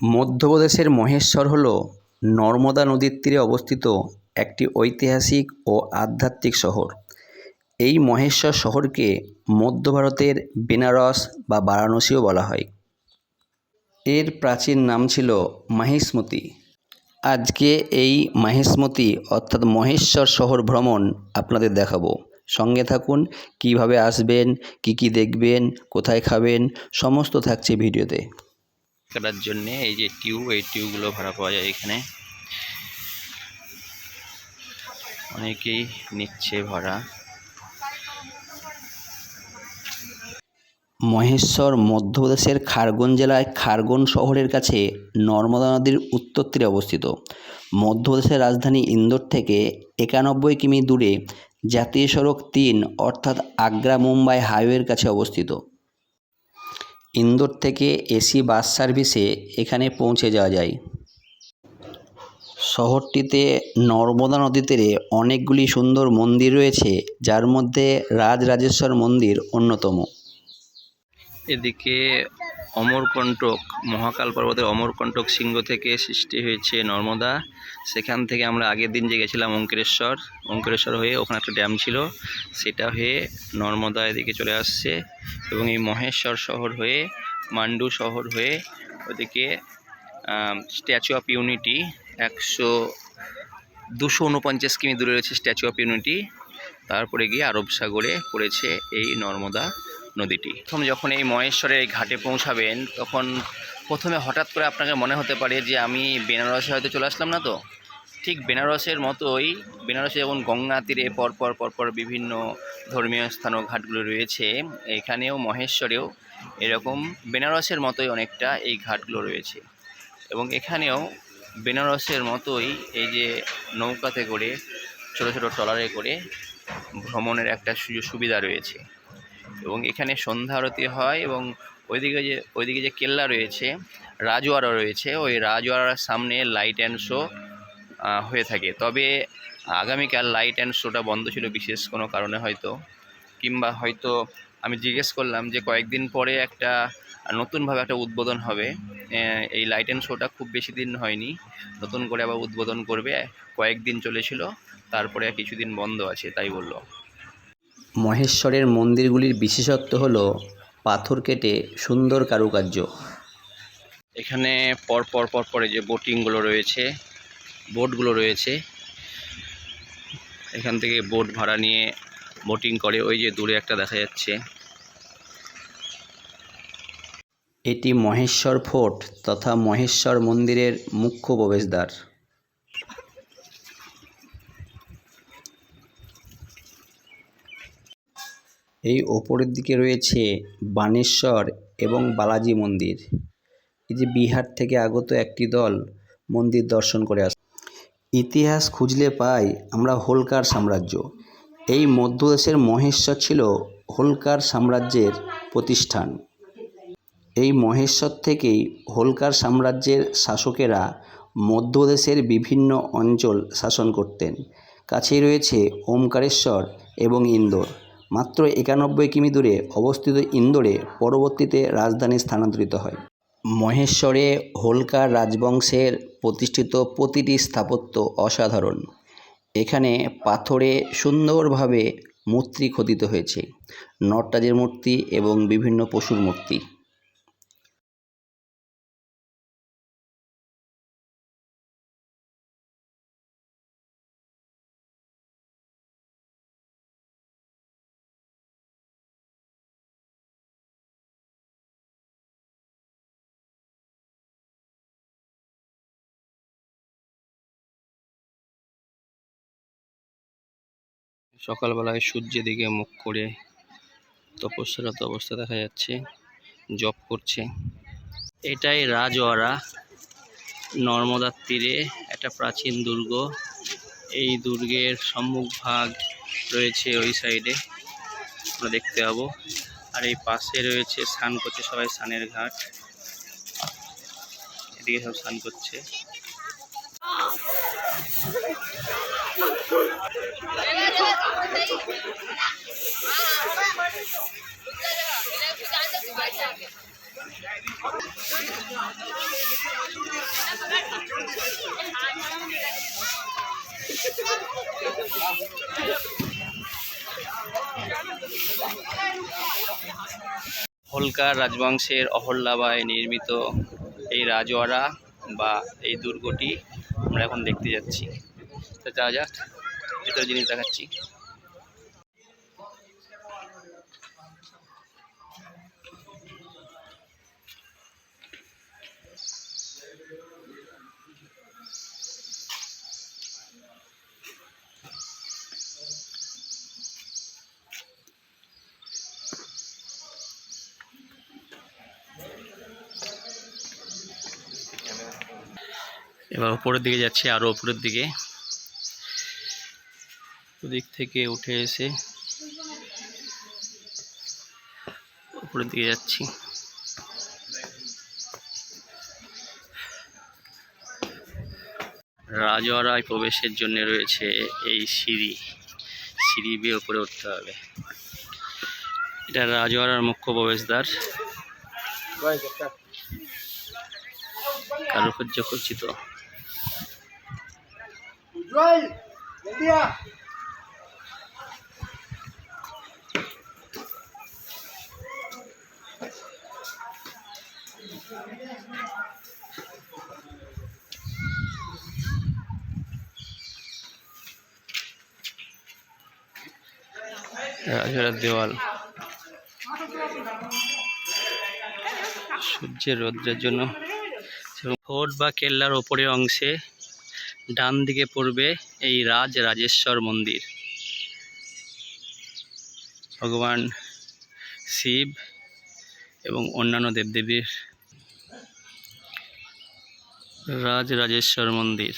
মধ্যপ্রদেশের মহেশ্বর হল নর্মদা নদীর তীরে অবস্থিত একটি ঐতিহাসিক ও আধ্যাত্মিক শহর। এই মহেশ্বর শহরকে মধ্য ভারতের বেনারস বা বারাণসীও বলা হয়। এর প্রাচীন নাম ছিল মাহিষ্মতি। আজকে এই মাহিষ্মতি অর্থাৎ মহেশ্বর শহর ভ্রমণ আপনাদের দেখাবো। সঙ্গে থাকুন, কীভাবে আসবেন, কি কি দেখবেন, কোথায় খাবেন, সমস্ত থাকছে ভিডিওতে। কাটার জন্য এই যে টিউব, এই টিউবগুলো ভাড়া পাওয়া যায় এখানে। অনেকেই নিচ্ছে ভাড়া। মহেশ্বর মধ্যপ্রদেশের খারগন জেলায় খারগন শহরের কাছে নর্মদা নদীর উত্তর তীরে অবস্থিত। মধ্যপ্রদেশের রাজধানী ইন্দোর থেকে একানব্বই কিমি দূরে জাতীয় সড়ক তিন, অর্থাৎ আগ্রা মুম্বাই হাইওয়ের কাছে অবস্থিত। ইন্দোর থেকে এসি বাস সার্ভিসে এখানে পৌঁছে যাওয়া যায়। শহরটিতে নর্মদা নদী তীরে অনেকগুলি সুন্দর মন্দির রয়েছে, যার মধ্যে রাজরাজেশ্বর মন্দির অন্যতম। এদিকে অমরকণ্টক মহাকাল পর্বতের অমরকণ্টক শৃঙ্গ থেকে সৃষ্টি হয়েছে নর্মদা। সেখান থেকে আমরা আগের দিন যে গেছিলাম অঙ্কেশ্বর অঙ্কেশ্বর হয়ে ওখানে একটা ড্যাম ছিল। সেটা হয়ে নর্মদা এদিকে চলে আসছে এবং এই মহেশ্বর শহর হয়ে, মান্ডু শহর হয়ে ওদিকে স্ট্যাচু অফ ইউনিটি একশো দুশো উনপঞ্চাশ কিমি দূরে রয়েছে স্ট্যাচু অফ ইউনিটি তারপরে গিয়ে আরব সাগরে পড়েছে এই নর্মদা। নদীটি। প্রথম যখন এই মহেশ্বরের এই ঘাটে পৌঁছাবেন, তখন প্রথমে হঠাৎ করে আপনাকে মনে হতে পারে যে আমি বেনারসে হয়তো চলে আসলাম না তো? ঠিক বেনারসের মতোই, বেনারসে যেমন গঙ্গা তীরে পরপর পরপর বিভিন্ন ধর্মীয় স্থান ও ঘাটগুলো রয়েছে, এখানেও মহেশ্বরেও এরকম বেনারসের মতোই অনেকটা এই ঘাটগুলো রয়েছে। এবং এখানেও বেনারসের মতোই এই যে নৌকাতে করে, ছোট ছোট ট্রলারে করে ভ্রমণের একটা সুযোগ সুবিধা রয়েছে। এবং এখানে সন্ধ্যা আরতি হয় এবং ওইদিকে যে ওইদিকে যে কেল্লা রয়েছে, রাজওয়াড়া রয়েছে, ওই রাজওয়াড়ার সামনে লাইট অ্যান্ড শো হয়ে থাকে। তবে আগামীকাল লাইট অ্যান্ড শোটা বন্ধ ছিল, বিশেষ কোনো কারণে হয়তো। কিংবা হয়তো আমি জিজ্ঞেস করলাম যে, কয়েকদিন পরে একটা নতুনভাবে একটা উদ্বোধন হবে। এই লাইট অ্যান্ড শোটা খুব বেশি দিন হয়নি। নতুন করে আবার উদ্বোধন করবে। কয়েকদিন চলেছিল, তারপরে কিছুদিন বন্ধ আছে, তাই বলল। মহেশ্বরের মন্দিরগুলির বিশেষত্ব হল পাথর কেটে সুন্দর কারুকার্য। এখানে পর পর পর পরে যে বোটিংগুলো রয়েছে বোটগুলো রয়েছে। এখান থেকে বোট ভাড়া নিয়ে বোটিং করে ওই যে দূরে একটা দেখা যাচ্ছে। এটি মহেশ্বর ফোর্ট তথা মহেশ্বর মন্দিরের মুখ্য প্রবেশদ্বার। এই ওপরের দিকে রয়েছে বানেশ্বর এবং বালাজি মন্দির। এই যে বিহার থেকে আগত একটি দল মন্দির দর্শন করে আস। ইতিহাস খুঁজলে পাই আমরা হোলকার সাম্রাজ্য। এই মধ্যদেশের মহেশ্বর ছিল হোলকার সাম্রাজ্যের প্রতিষ্ঠান। এই মহেশ্বর থেকেই হোলকার সাম্রাজ্যের শাসকেরা মধ্যদেশের বিভিন্ন অঞ্চল শাসন করতেন। কাছেই রয়েছে ওমকারেশ্বর এবং ইন্দোর। মাত্র একানব্বই কিমি দূরে অবস্থিত ইন্দোরে পরবর্তীতে রাজধানী স্থানান্তরিত হয়। মহেশ্বরে হোলকার রাজবংশের প্রতিষ্ঠিত প্রতিটি স্থাপত্য অসাধারণ। এখানে পাথরে সুন্দরভাবে মূর্তি খোদিত হয়েছে। নটরাজের মূর্তি এবং বিভিন্ন পশুর মূর্তি। সকালবেলায় সূর্যের দিকে মুখ করে তপস্যারত অবস্থা দেখা যাচ্ছে জব করছে। এটাই রাজওয়াড়া নর্মদার তীরে একটা প্রাচীন দুর্গ। এই দুর্গের সম্মুখ ভাগ রয়েছে ওই সাইডে, আমরা দেখতে পাবো। আর এই পাশে রয়েছে, স্নান করছে সবাই, স্নানের ঘাট। এদিকে সব স্নান করছে। হোলকার রাজবংশের অহল্লাবায় নির্মিত এই রাজওয়াড়া বা এই দুর্গটি আমরা এখন দেখতে যাচ্ছি। তা যা যাক ভিতরে জিনিস দেখাচ্ছি। এবার উপরের দিকে যাচ্ছি আরও উপরের দিকে। ওদিক থেকে উঠে এসে উপরের দিকে যাচ্ছি। রাজওয়াড়ায় প্রবেশের জন্য রয়েছে এই সিঁড়ি। সিঁড়ি বেয়ে উপরে উঠতে হবে। এটা রাজওয়াড়ার মুখ্য প্রবেশদ্বার। কারুকার্য খচিত রাজওয়াড়ার দেওয়াল। সূর্যের রৌদ্রের জন্য। ফোর্ট বা কেল্লার ওপরের অংশে ডান দিকে পড়বে এই রাজ রাজেশ্বর মন্দির। ভগবান শিব এবং অন্যান্য দেবদেবীর রাজ রাজেশ্বর মন্দির।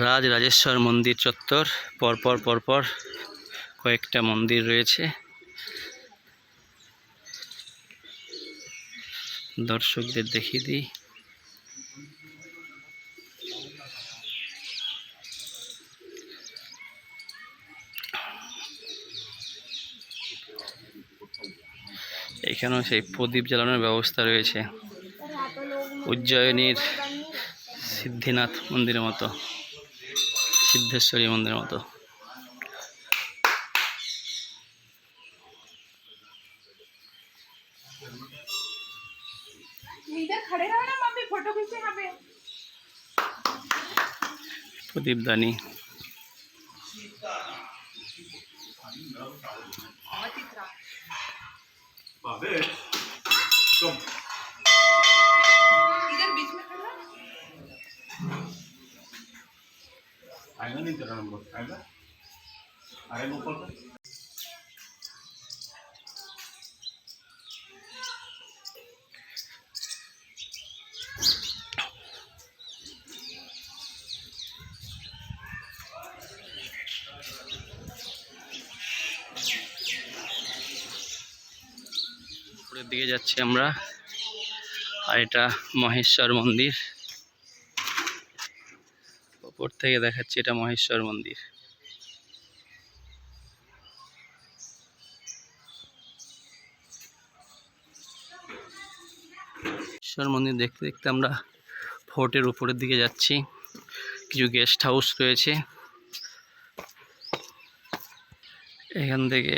রাজ রাজেশ্বর মন্দির চত্বর, পরপর পরপর কয়েকটা মন্দির রয়েছে। দর্শকদের দেখিয়ে দিই। এখানেও সেই প্রদীপ জ্বালানোর ব্যবস্থা রয়েছে। উজ্জয়িনীর সিদ্ধিনাথ মন্দিরের মতো সিদ্ধেশ্বরী মন্দিরের মতো। প্রদীপদানি हाँ इधर बीच में खड़ा आएगा नहीं तेरा नंबर? आएगा? आएगा ऊपर যাচ্ছি আমরা। আর এটা মহেশ্বর মন্দির। উপর থেকে দেখাচ্ছি এটা মহেশ্বর মন্দির। মহেশ্বর মন্দির দেখতে দেখতে আমরা ফোর্টের উপরের দিকে যাচ্ছি। কিছু গেস্ট হাউস রয়েছে। এখান থেকে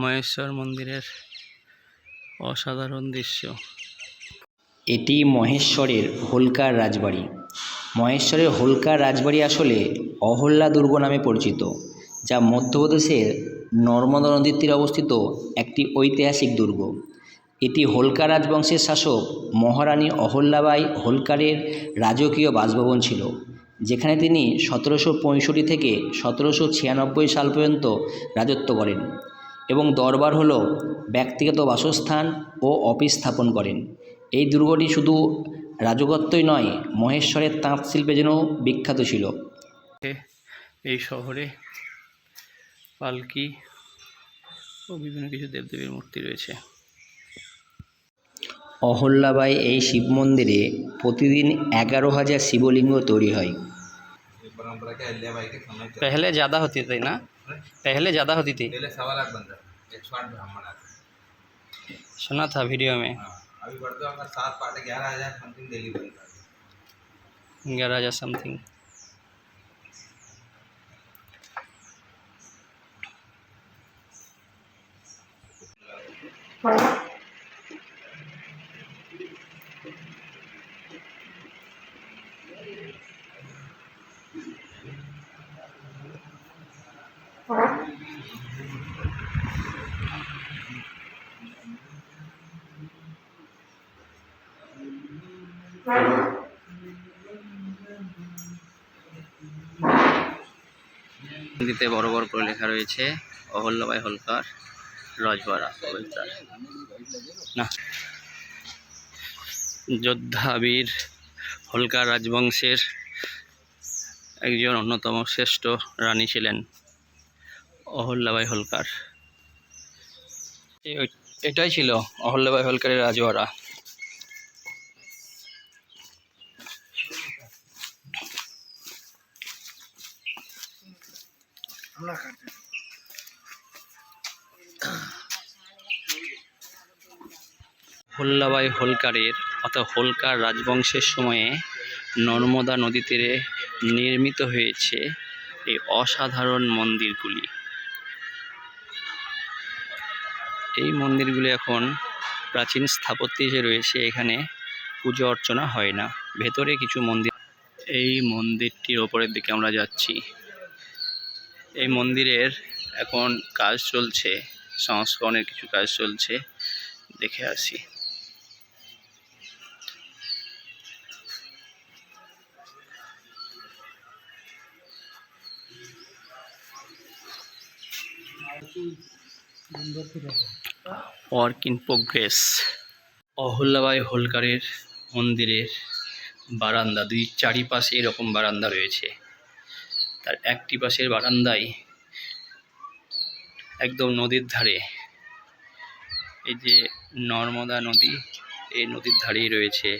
মহেশ্বর মন্দিরের অসাধারণ দৃশ্য। এটি মহেশ্বরের হোলকার রাজবাড়ি। মহেশ্বরের হোলকার রাজবাড়ি আসলে অহল্যা দুর্গ নামে পরিচিত, যা মধ্যপ্রদেশের নর্মদা নদীর তীরে অবস্থিত একটি ঐতিহাসিক দুর্গ। এটি হোলকার রাজবংশের শাসক মহারানী অহল্যাবাই হোলকারের রাজকীয় বাসভবন ছিল, যেখানে তিনি সতেরোশো পঁয়ষট্টি থেকে সতেরোশো ছিয়ানব্বই সাল পর্যন্ত রাজত্ব করেন এবং দরবার হল ব্যক্তিগত বাসস্থান ও অফিস স্থাপন করেন এই দুর্গটি শুধু রাজকত্বই নয় মহেশ্বরের তাঁত শিল্পের জন্য বিখ্যাত ছিল এই শহরে পালকি ও বিভিন্ন কিছু দেবদেবীর মূর্তি রয়েছে অহল্যাবাই এই শিব মন্দিরে প্রতিদিন এগারো হাজার শিবলিঙ্গ তৈরি হয় परंपरा क्या अहिल्याबाई के समय चल पहले ज़्यादा होती थी ना पहले ज़्यादा होती थी पहले सवा लाख बन रहा एक सौ आठ ब्राह्मण आते सुना था वीडियो में। हाँ अभी बढ़ते सात पार्ट ग्यारह हज़ार समथिंग डेली बनता है। ग्यारह हज़ार समथिंग হিন্দিতে বড় বড় করে লেখা রয়েছে অহল্যাবাই হোলকার রজবাড়া কবিতার। না। যোদ্ধা বীর হোলকার রাজবংশের একজন অন্যতম শ্রেষ্ঠ রানী ছিলেন অহল্যাবাই হোলকার। এটাই ছিল অহল্যাবাই হলকারের রাজবাড়া হোল্লাবাই হোলকারের, অর্থাৎ হোলকার রাজবংশের সময়ে নর্মদা নদী তীরে নির্মিত হয়েছে এই অসাধারণ মন্দিরগুলি। এই মন্দিরগুলি এখন প্রাচীন স্থাপত্য যে রয়েছে, এখানে পুজো অর্চনা হয় না। ভেতরে কিছু মন্দির, এই মন্দিরটির ওপরের দিকে আমরা যাচ্ছি। এই মন্দিরের এখন কাজ চলছে, সংস্করণের কিছু কাজ চলছে, দেখে আসি। ওয়ার্ক ইন প্রোগ্রেস অহল্যাবাই হোলকারের মন্দিরের বারান্দা, দুই চারিপাশে এরকম বারান্দা রয়েছে। তার একটি পাশের বারান্দায় একদম নদীর ধারে। এই যে নর্মদা নদী, এই নদীর ধারেই রয়েছে।